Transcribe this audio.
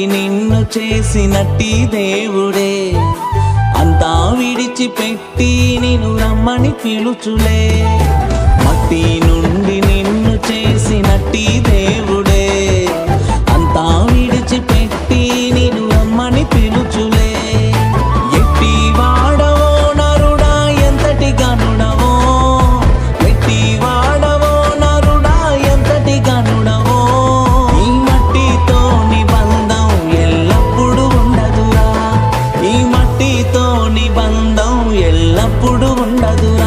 తల్లి నిన్ను చేసినట్టి దేవుడే. అంతా విడిచిపెట్టి నిన్ను రమ్మని పిలుచులే. మట్టి నుండి నిబంధం ఎల్లప్పుడూ ఉండదు.